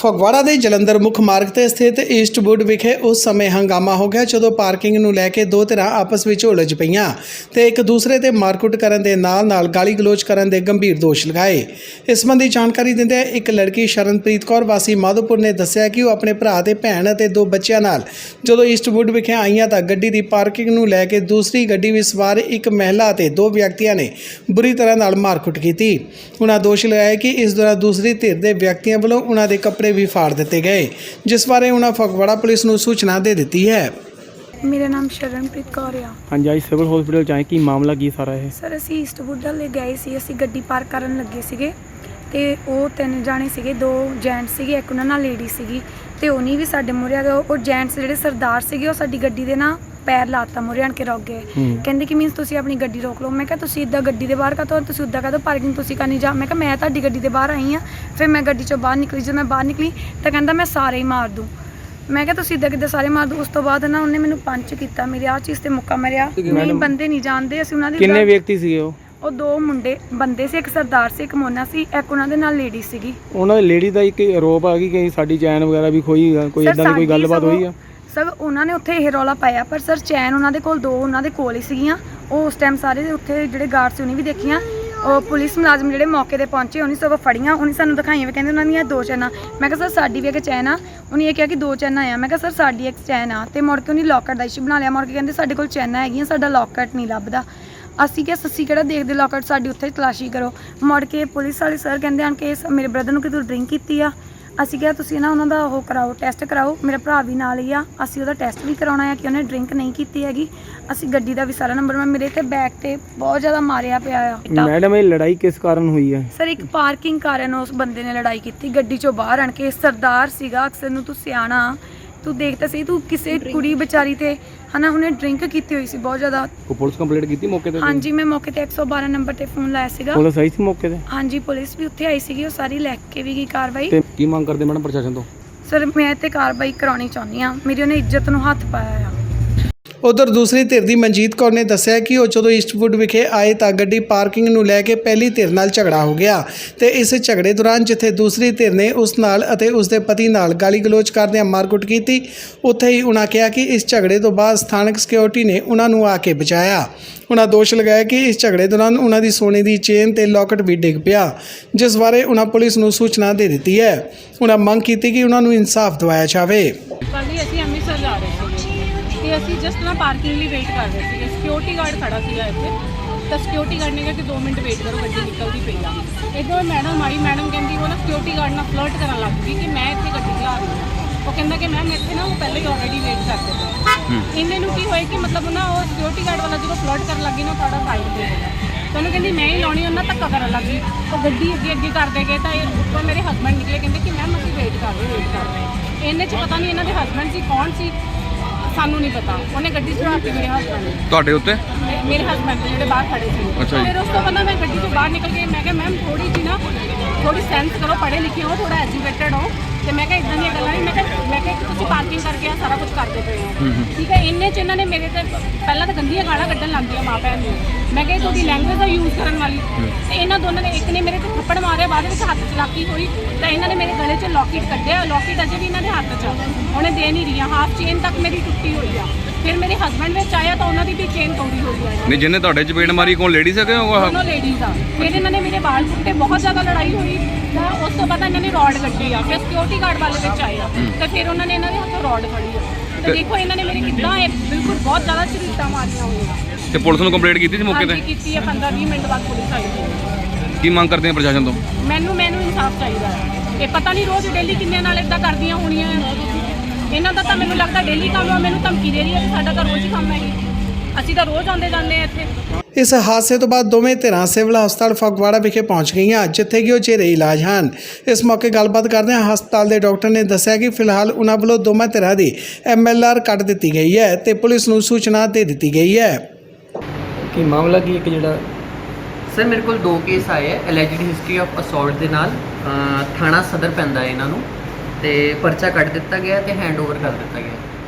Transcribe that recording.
ਫਗਵਾੜਾ ਦੇ ਜਲੰਧਰ ਮੁੱਖ ਮਾਰਗ ਤੇ ਸਥਿਤ ਈਸਟਵੁੱਡ ਵਿਖੇ ਉਸ ਸਮੇਂ ਹੰਗਾਮਾ ਹੋ ਗਿਆ ਜਦੋਂ ਪਾਰਕਿੰਗ ਨੂੰ ਲੈ ਕੇ ਦੋ ਧਿਰਾਂ ਆਪਸ ਵਿੱਚ ਉਲਝ ਪਈਆਂ ਤੇ ਇੱਕ ਦੂਸਰੇ ਤੇ ਮਾਰਕੁੱਟ ਕਰਨ ਦੇ ਨਾਲ-ਨਾਲ ਗਾਲੀ ਗਲੋਚ ਕਰਨ ਦੇ ਗੰਭੀਰ ਦੋਸ਼ ਲਗਾਏ। ਇਸ ਸੰਬੰਧੀ ਜਾਣਕਾਰੀ ਦਿੰਦਿਆਂ ਇੱਕ ਲੜਕੀ ਸ਼ਰਨਪ੍ਰੀਤ ਕੌਰ ਵਾਸੀ ਮਾਧੋਪੁਰ ਨੇ ਦੱਸਿਆ ਕਿ ਉਹ ਆਪਣੇ ਭਰਾ ਤੇ ਭੈਣ ਅਤੇ ਦੋ ਬੱਚਿਆਂ ਨਾਲ ਜਦੋਂ ਈਸਟਵੁੱਡ ਵਿਖੇ ਆਈਆਂ ਤਾਂ ਗੱਡੀ ਦੀ ਪਾਰਕਿੰਗ ਨੂੰ ਲੈ ਕੇ ਦੂਸਰੀ ਗੱਡੀ ਵਿੱਚ ਸਵਾਰ ਇੱਕ ਮਹਿਲਾ ਅਤੇ ਦੋ ਵਿਅਕਤੀਆਂ ਨੇ ਬੁਰੀ ਤਰ੍ਹਾਂ ਨਾਲ ਮਾਰਕੁੱਟ ਕੀਤੀ। ਉਹਨਾਂ ਦੋਸ਼ ਲਗਾਇਆ ਕਿ ਇਸ ਦੌਰਾਨ ਦੂਸਰੀ ਧਿਰ ਦੇ ਵਿਅਕਤੀਆਂ ਵੱਲੋਂ ਉਹਨਾਂ ਦੇ ਕੱਪੜੇ ਵੀ ਫਾੜ ਦਿੱਤੇ ਗਏ ਜਿਸ ਬਾਰੇ ਉਹਨਾਂ ਫਗਵਾੜਾ ਪੁਲਿਸ ਨੂੰ ਸੂਚਨਾ ਦੇ ਦਿੱਤੀ ਹੈ। ਮੇਰਾ ਨਾਮ ਸ਼ਰਨਪ੍ਰੀਤ ਕੌਰ ਆ। ਹਾਂਜੀ ਅੱਜ ਸਿਵਲ ਹਸਪੀਟਲ ਚ ਆਏ ਕੀ ਮਾਮਲਾ ਕੀ ਸਾਰਾ ਇਹ? ਸਰ ਅਸੀਂ ਈਸਟਵੁੱਡ ਵੱਲ ਗਏ ਸੀ ਅਸੀਂ ਗੱਡੀ ਪਾਰਕ ਕਰਨ ਲੱਗੇ ਸੀਗੇ ਤੇ ਉਹ ਤਿੰਨ ਜਾਣੇ ਸੀਗੇ ਦੋ ਜੈਂਟਸ ਸੀਗੇ ਇੱਕ ਉਹਨਾਂ ਨਾਲ ਲੇਡੀ ਸੀਗੀ ਤੇ ਉਹਨੀ ਵੀ ਸਾਡੇ ਮੂਹਰੇ ਆ ਗਏ। ਉਹ ਜੈਂਟਸ ਜਿਹੜੇ ਸਰਦਾਰ ਸੀਗੇ ਉਹ ਸਾਡੀ ਗੱਡੀ ਦੇ ਨਾ ਪੈਰ ਲਾਤਾ ਮੂਹਰੇ ਆਣ ਕੇ ਰੁਕ ਗਏ। ਕਹਿੰਦੇ ਕਿ ਮੀਨਸ ਤੁਸੀਂ ਆਪਣੀ ਗੱਡੀ ਰੋਕ ਲਓ। ਮੈਂ ਕਿਹਾ ਤੁਸੀਂ ਇਦਾਂ ਗੱਡੀ ਦੇ ਬਾਹਰ ਕਾਤੋਂ ਤੁਸੀਂ ਉੱਦਾਂ ਕਾਤੋਂ ਪਾਰਕਿੰਗ ਤੁਸੀਂ ਕਰਨੀ? ਜਾ ਮੈਂ ਕਿਹਾ ਮੈਂ ਤੁਹਾਡੀ ਗੱਡੀ ਦੇ ਬਾਹਰ ਆਈ ਆ। ਫਿਰ ਮੈਂ ਗੱਡੀ ਚੋਂ ਬਾਹਰ ਨਿਕਲੀ। ਜਦੋਂ ਮੈਂ ਬਾਹਰ ਨਿਕਲੀ ਤਾਂ ਕਹਿੰਦਾ ਮੈਂ ਸਾਰੇ ਹੀ ਮਾਰ ਦੂੰ। ਮੈਂ ਕਿਹਾ ਤੁਸੀਂ ਇਦਾਂ ਕਿੱਦਾਂ ਸਾਰੇ ਮਾਰ ਦੂੰ? ਉਸ ਤੋਂ ਬਾਅਦ ਨਾ ਉਹਨੇ ਮੈਨੂੰ ਪੰਚ ਕੀਤਾ। ਮੇਰੇ ਆਹ ਚੀਜ਼ ਤੇ ਮੁੱਕਾ ਮਰਿਆ। ਨਹੀਂ ਬੰਦੇ ਨਹੀਂ ਜਾਣਦੇ। ਅਸੀਂ ਉਹਨਾਂ ਦੀ ਕਿੰਨੇ ਵਿਅਕਤੀ ਸੀਗੇ ਉਹ? ਉਹ ਦੋ ਮੁੰਡੇ। ਬੰਦੇ ਸੀ ਇੱਕ ਸਰਦਾਰ ਸੀ ਇੱਕ ਮੋਨਾ ਸੀ ਇੱਕ ਉਹਨਾਂ ਦੇ ਨਾਲ ਲੇਡੀ ਸੀਗੀ। ਉਹਨਾਂ ਦੀ ਲੇਡੀ ਦਾ ਇੱਕ ਆਰੋਪ ਆ ਕਿ ਸਾਡੀ ਚੈਨ ਵਗੈਰਾ ਵੀ ਖੋਈ ਕੋਈ ਇਦਾਂ ਦੀ ਕੋਈ ਗੱਲਬਾਤ ਹੋਈ ਆ? ਸਰ, ਉਹਨਾਂ ਨੇ ਉੱਥੇ ਇਹ ਰੌਲਾ ਪਾਇਆ, ਪਰ ਸਰ ਚੈਨ ਉਹਨਾਂ ਦੇ ਕੋਲ ਦੋ, ਉਹਨਾਂ ਦੇ ਕੋਲ ਹੀ ਸੀਗੀਆਂ। ਉਹ ਉਸ ਟਾਈਮ ਸਾਰੇ ਉੱਥੇ ਜਿਹੜੇ ਗਾਰਡ ਸੀ, ਉਹਨੇ ਵੀ ਦੇਖੀਆਂ। ਉਹ ਪੁਲਿਸ ਮੁਲਾਜ਼ਮ ਜਿਹੜੇ ਮੌਕੇ ਤੇ ਪਹੁੰਚੇ, ਉਹਨੇ ਸਗੋਂ ਫੜੀਆਂ, ਉਹਨੇ ਸਾਨੂੰ ਦਿਖਾਈਆਂ ਵੀ ਕਹਿੰਦੇ ਉਹਨਾਂ ਦੀਆਂ ਦੋ ਚੈਨਾਂ। ਮੈਂ ਕਿਹਾ, ਸਰ, ਸਾਡੀ ਵੀ ਇੱਕ ਚੈਨ ਆ। ਉਹਨੇ ਇਹ ਕਿਹਾ ਕਿ ਦੋ ਚੈਨਾਂ ਆ ਮੈਂ ਕਿਹਾ, ਸਰ, ਸਾਡੀ ਇੱਕ ਚੈਨ ਆ। ਤੇ ਮੁੜ ਕੇ ਉਹਨੇ ਲੋਕਰ ਦਾ ਇਸ਼ੂ ਬਣਾ ਲਿਆ। ਮੁੜ ਕੇ ਕਹਿੰਦੇ, ਸਾਡੇ ਕੋਲ ਚੈਨਾਂ ਹੈਗੀਆਂ, ਸਾਡਾ ਲੋਕਟ ਨਹੀਂ ਲੱਭਦਾ। ਅਸੀਂ ਕਿਹਾ, ਸੱਸੀ, ਕਿਹੜਾ ਦੇਖਦੇ ਲੋਕਟ ਸਾਡੀ ਉੱਥੇ ਤਲਾਸ਼ੀ ਕਰੋ। ਮੁੜ ਕੇ ਪੁਲਿਸ ਵਾਲੇ ਸਰ ਕਹਿੰਦੇ ਹਨ ਕਿ ਮੇਰੇ ਬ੍ਰਦਰ ਨੂੰ ਕਿਤੇ ਡਰਿੰਕ ਕੀਤੀ ਆ। ਅਸੀਂ ਕਿਹਾ ਤੁਸੀਂ ਨਾ ਉਹਨਾਂ ਦਾ ਉਹ ਕਰਾਓ ਟੈਸਟ ਕਰਾਓ ਮੇਰਾ ਭਰਾ ਵੀ ਨਾਲ ਹੀ ਆ। ਅਸੀਂ ਉਹਦਾ ਟੈਸਟ ਵੀ ਕਰਾਉਣਾ ਹੈ ਕਿ ਉਹਨੇ ਡਰਿੰਕ ਨਹੀਂ ਕੀਤੀ ਹੈਗੀ। ਅਸੀਂ ਗੱਡੀ ਦਾ ਵੀ ਸਾਰਾ ਨੰਬਰ ਮੈਂ ਮੇਰੇ ਤੇ ਬੈਕ ਤੇ ਬਹੁਤ ਜ਼ਿਆਦਾ ਮਾਰਿਆ ਪਿਆ ਆ। ਮੈਡਮ ਇਹ ਲੜਾਈ ਕਿਸ ਕਾਰਨ ਹੋਈ ਹੈ? ਸਰ ਇੱਕ ਪਾਰਕਿੰਗ ਕਾਰਨ ਉਸ ਬੰਦੇ ਨੇ ਲੜਾਈ ਕੀਤੀ। ਗੱਡੀ ਚੋਂ ਬਾਹਰ ਆਣ ਕੇ ਸਰਦਾਰ ਸੀਗਾ ਅਕਸਰ ਨੂੰ ਤੂੰ ਸਿਆਣਾ। ਤੂੰ ਦੇਖਦਾ ਸੀ ਤੂੰ ਕਿਸੇ ਕੁੜੀ ਵਿਚਾਰੀ ਤੇ ਹਨਾ ਉਹਨੇ ਡਰਿੰਕ ਕੀਤੀ ਹੋਈ ਸੀ ਬਹੁਤ ਜ਼ਿਆਦਾ। ਉਹ ਪੁਲਿਸ ਕੰਪਲੀਟ ਕੀਤੀ ਮੌਕੇ ਤੇ ਹਾਂਜੀ ਮੈਂ ਮੌਕੇ ਤੇ 112 ਨੰਬਰ ਤੇ ਫੋਨ ਲਾਇਆ ਸੀਗਾ। ਪੁਲਿਸ ਆਈ ਸੀ ਮੌਕੇ ਤੇ? ਹਾਂਜੀ ਪੁਲਿਸ ਵੀ ਉੱਥੇ ਆਈ ਸੀਗੀ ਉਹ ਸਾਰੀ ਲੈ ਕੇ ਵੀ ਗਈ ਕਾਰਵਾਈ। ਤੇ ਕੀ ਮੰਗ ਕਰਦੇ ਮੈਡਮ ਪ੍ਰਸ਼ਾਸਨ ਤੋਂ? ਸਰ ਮੈਂ ਤੇ ਕਾਰਵਾਈ ਕਰਾਉਣੀ ਚਾਹੁੰਦੀ ਆ ਮੇਰੀ ਉਹਨੇ ਇੱਜ਼ਤ ਨੂੰ ਹੱਥ ਪਾਇਆ ਆ। ਉਧਰ ਦੂਸਰੀ ਧਿਰ ਦੀ ਮਨਜੀਤ ਕੌਰ ਨੇ ਦੱਸਿਆ ਕਿ ਉਹ ਜਦੋਂ ਈਸਟਵੁੱਡ ਵਿਖੇ ਆਏ ਤਾਂ ਗੱਡੀ ਪਾਰਕਿੰਗ ਨੂੰ ਲੈ ਕੇ ਪਹਿਲੀ ਧਿਰ ਨਾਲ ਝਗੜਾ ਹੋ ਗਿਆ ਤੇ ਇਸ ਝਗੜੇ ਦੌਰਾਨ ਜਿੱਥੇ ਦੂਸਰੀ ਧਿਰ ਨੇ ਉਸ ਨਾਲ ਅਤੇ ਉਸ ਦੇ ਪਤੀ ਨਾਲ ਗਾਲੀ ਗਲੋਚ ਕਰਦਿਆਂ ਮਾਰਕੁੱਟ ਕੀਤੀ, ਉੱਥੇ ਹੀ ਉਹਨਾਂ ਕਿਹਾ ਕਿ ਇਸ ਝਗੜੇ ਤੋਂ ਬਾਅਦ ਸਥਾਨਕ ਸਿਕਿਉਰਿਟੀ ਨੇ ਉਹਨਾਂ ਨੂੰ ਆ ਕੇ ਬਚਾਇਆ। ਉਹਨਾਂ ਦੋਸ਼ ਲਗਾਇਆ ਕਿ ਇਸ ਝਗੜੇ ਦੌਰਾਨ ਉਹਨਾਂ ਦੀ ਸੋਨੇ ਦੀ ਚੇਨ ਤੇ ਲੋਕਟ ਵੀ ਡਿੱਗ ਪਿਆ, ਜਿਸ ਬਾਰੇ ਉਹਨਾਂ ਪੁਲਿਸ ਨੂੰ ਸੂਚਨਾ ਦੇ ਦਿੱਤੀ ਹੈ। ਉਹਨਾਂ ਮੰਗ ਕੀਤੀ ਕਿ ਉਹਨਾਂ ਨੂੰ ਇਨਸਾਫ ਦਿਵਾਇਆ ਜਾਵੇ। ਕੱਲ੍ਹ ਹੀ ਅਸੀਂ ਅੰਮ੍ਰਿਤਸਰ ਜਾ ਰਹੇ ਸੀਗੇ ਤੇ ਅਸੀਂ ਜਸਟ ਨਾ ਪਾਰਕਿੰਗ ਲਈ ਵੇਟ ਕਰ ਰਹੇ ਸੀਗੇ। ਸਿਕਿਉਰਿਟੀ ਗਾਰਡ ਖੜਾ ਸੀਗਾ ਇੱਥੇ। ਤਾਂ ਸਿਕਿਉਰਿਟੀ ਗਾਰਡ ਨੇ ਕਿਹਾ ਕਿ 2 ਮਿੰਟ ਵੇਟ ਕਰੋ ਗੱਡੀ ਨਿਕਲਦੀ ਪਈ ਆ। ਇੱਧਰੋਂ ਮੈਡਮ ਆਈ ਮੈਡਮ ਕਹਿੰਦੀ ਉਹ ਨਾ ਸਿਕਿਉਰਿਟੀ ਗਾਰਡ ਨਾਲ ਫਲਰਟ ਕਰਨ ਲੱਗ ਗਈ ਕਿ ਮੈਂ ਇੱਥੇ ਗੱਡੀ ਚਲਾ ਰਹੀ ਹਾਂ। ਉਹ ਕਹਿੰਦਾ ਕਿ ਮੈਮ ਇੱਥੇ ਨਾ ਉਹ ਪਹਿਲਾਂ ਹੀ ਆਲਰੇਡੀ ਵੇਟ ਕਰਦੇ ਪਏ ਇੰਨੇ ਨੂੰ ਕੀ ਹੋਇਆ ਕਿ ਮਤਲਬ ਨਾ ਉਹ ਸਿਕਿਉਰਿਟੀ ਗਾਰਡ ਵਾਲਾ ਜਦੋਂ ਫਲਰਟ ਕਰਨ ਲੱਗੀ ਨਾ ਸਾਡਾ ਸਾਈਡ ਤੇ ਹੋ ਗਿਆ। ਤਾਂ ਉਹਨੂੰ ਕਹਿੰਦੀ ਮੈਂ ਹੀ ਲਾਉਣੀ ਉਹਨਾਂ ਧੱਕਾ ਕਰਨ ਲੱਗੀ। ਉਹ ਗੱਡੀ ਅੱਗੇ ਅੱਗੇ ਕਰਦੇ ਗਏ ਤਾਂ ਇਹ ਉੱਪਰ ਮੇਰੇ ਹਸਬੰਡ ਨਿਕਲੇ ਕਹਿੰਦੇ ਕਿ ਮੈਮ ਅਸੀਂ ਵੇਟ ਕਰ ਰਹੇ ਵੇਟ ਕਰ ਰਹੇ ਇਹਨੇ ਚ ਪਤਾ ਨਹੀਂ ਇਹਨਾਂ ਦੇ ਹਸਬੰਡ ਸੀ ਕੌਣ ਸੀ? ਸਾਨੂੰ ਨਹੀਂ ਪਤਾ। ਉਹਨੇ ਗੱਡੀ ਚੜਾ ਕੇ ਮੇਰੇ ਹਸਬੰਡ ਤੁਹਾਡੇ ਉੱਤੇ? ਮੇਰੇ ਹਸਬੰਡ ਜਿਹੜੇ ਬਾਹਰ ਖੜੇ ਸੀ। ਅੱਛਾ ਜੀ। ਫਿਰ ਉਸ ਤੋਂ ਬਾਅਦ ਮੈਂ ਗੱਡੀ ਤੋਂ ਬਾਹਰ ਨਿਕਲ ਕੇ ਮੈਂ ਕਿਹਾ ਮੈਮ ਥੋੜੀ ਜੀ ਨਾ ਥੋੜੀ ਸੈਂਸ ਕਰੋ ਪੜ੍ਹੇ ਲਿਖੇ ਹੋ ਥੋੜਾ ਐਜੂਕੇਟਡ ਹੋ। ਤੇ ਮੈਂ ਕਿਹਾ ਇਦਾਂ ਦੀਆਂ ਗੱਲਾਂ ਨਹੀਂ। ਮੈਂ ਕਿਹਾ ਮੈਂ ਕਿਹਾ ਕਿ ਤੁਸੀਂ ਪਾਰਕਿੰਗ ਕਰਕੇ ਆ ਸਾਰਾ ਕੁਝ ਕਰਦੇ ਪਏ ਹੋ ਠੀਕ ਹੈ ਇੰਨੇ ਚ ਇਹਨਾਂ ਨੇ ਮੇਰੇ ਤੇ ਪਹਿਲਾਂ ਤਾਂ ਗੰਦੀਆਂ ਗਾਲਾਂ ਕੱਢਣ ਲੱਗ ਗਈਆਂ ਮਾਂ ਭੈਣ ਨੂੰ। ਮੈਂ ਕਿਹਾ ਤੁਹਾਡੀ ਲੈਂਗੁਏਜ ਦਾ ਯੂਜ਼ ਕਰਨ ਵਾਲੀ। ਤੇ ਇਹਨਾਂ ਦੋਨਾਂ ਨੇ ਇੱਕ ਨੇ ਮੇਰੇ ਤੇ ਥੱਪੜ ਮਾਰਿਆ ਬਾਅਦ ਵਿੱਚ ਹੱਥ ਚਲਾਕੀ ਹੋਈ। ਤਾਂ ਇਹਨਾਂ ਨੇ ਮੇਰੇ ਗਲੇ 'ਚ ਲੋਕਟ ਕੱਢਿਆ। ਲੋਕਟ ਅਜੇ ਵੀ ਇਹਨਾਂ ਦੇ ਹੱਥ 'ਚ ਆ। ਉਹਨੇ ਦੇ ਨਹੀਂ ਰਹੀਆਂ। ਹਾਫ ਚੇਨ ਤੱਕ ਮੇਰੀ ਟੁੱਟੀ ਹੋਈ ਆ। ਫਿਰ ਮੇਰੇ ਹਸਬੰਡ ਵਿੱਚ ਆਇਆ ਤਾਂ ਉਹਨਾਂ ਦੀ ਵੀ ਚੇਨ ਤੋੜੀ ਹੋਈ ਆ ਨਹੀਂ ਜਿਹਨੇ ਤੁਹਾਡੇ ਚਪੇੜ ਮਾਰੀ ਕੋਣ ਲੇਡੀ ਸਕੇ ਦੋਨੋਂ ਲੇਡੀਜ਼ ਆ। ਫਿਰ ਇਹਨਾਂ ਨੇ ਮੇਰੇ ਵਾਲ ਪੁੱਟੇ ਬਹੁਤ ਜ਼ਿਆਦਾ ਲੜਾਈ ਹੋਈ। ਤਾਂ ਉਸ ਤੋਂ ਬਾਅਦ ਇਹਨਾਂ ਨੇ ਰੋਡ ਕੱਢੀ ਆ ਫਿਰ ਸਿਕਿਉਰਿਟੀ ਗਾਰਡ ਵਾਲੇ ਵਿੱਚ ਆਏ ਆ। ਤੇ ਫਿਰ ਉਹਨਾਂ ਨੇ ਇਹਨਾਂ ਦੇ ਹੱਥੋਂ ਰੋਡ ਫੜੀ ਆ। ਤੇ ਦੇਖੋ ਇਹਨਾਂ ਨੇ ਮੇਰੇ ਕਿੱਦਾਂ ਇਹ ਬਿਲਕੁਲ ਬਹੁਤ ਜ਼ਿਆਦਾ ਝਰੀਟਾਂ ਮਾਰੀਆਂ ਹੋਈਆਂ। ਤੇ ਪੁਲਿਸ ਨੂੰ ਕੰਪਲੇਂਟ ਕੀਤੀ ਸੀ ਮੌਕੇ ਹਾਂਜੀ ਤੇ ਕੀਤੀ ਆ। 15 20 ਮਿੰਟ ਬਾਅਦ ਪੁਲਿਸ ਆਈ। ਸੀ ਕੀ ਮੰਗ ਕਰਦੇ ਆ ਪ੍ਰਸ਼ਾਸਨ ਤੋਂ? ਮੈਨੂੰ ਮੈਨੂੰ ਇਨਸਾਫ ਚਾਹੀਦਾ ਹੈ ਇਹ ਪਤਾ ਨਹੀਂ ਰੋਜ਼ ਡੇਲੀ ਕਿੰਨੇ ਨਾਲ ਇਦਾਂ ਕਰਦੀਆਂ ਹੋਣੀਆਂ। ਇਹਨਾਂ ਦਾ ਤਾਂ ਮੈਨੂੰ ਲੱਗਦਾ ਡੇਲੀ ਕੰਮ ਆ ਮੈਨੂੰ ਧਮਕੀ ਦੇ ਰਹੀ ਹੈ ਕਿ ਸਾਡਾ ਤਾਂ ਰੋਜ਼ ਹੀ ਕੰਮ ਹੈ ਇਹ ਅਸੀਂ ਤਾਂ ਰੋਜ਼ ਆਉਂਦੇ ਜਾਂਦੇ ਆ ਇੱਥੇ। ਇਸ ਹਾਦਸੇ ਤੋਂ ਬਾਅਦ ਦੋਵੇਂ ਧਿਰਾਂ ਸਿਵਲ ਹਸਪਤਾਲ ਫਗਵਾੜਾ ਵਿਖੇ ਪਹੁੰਚ ਗਈਆਂ ਜਿੱਥੇ ਕਿ ਉਹ ਚਿਹਰੇ ਇਲਾਜ ਹਨ। ਇਸ ਮੌਕੇ ਗੱਲਬਾਤ ਕਰਦਿਆਂ ਹਸਪਤਾਲ ਦੇ ਡਾਕਟਰ ਨੇ ਦੱਸਿਆ ਕਿ ਫਿਲਹਾਲ ਉਹਨਾਂ ਵੱਲੋਂ ਦੋਵਾਂ ਧਿਰਾਂ ਦੀ ਐਮਐਲਆਰ ਕੱਟ ਦਿੱਤੀ ਗਈ ਹੈ ਤੇ ਪੁਲਿਸ ਨੂੰ ਸੂਚਨਾ ਦੇ ਦਿੱਤੀ ਗਈ ਹੈ। ਕੀ ਮਾਮਲਾ ਕੀ ਇੱਕ ਜਿਹੜਾ? ਸਰ ਮੇਰੇ ਕੋਲ ਦੋ ਕੇਸ ਆਏ ਹੈ ਅਲੈਜਡ ਹਿਸਟਰੀ ਆਫ ਅਸੌਲਟ ਦੇ ਨਾਲ। ਥਾਣਾ ਸਦਰ ਪੈਂਦਾ ਹੈ ਇਹਨਾਂ ਨੂੰ। ਤੇ ਪਰਚਾ ਕੱਢ ਦਿੱਤਾ ਗਿਆ ਤੇ ਹੈਂਡਓਵਰ ਕਰ ਦਿੱਤਾ ਗਿਆ।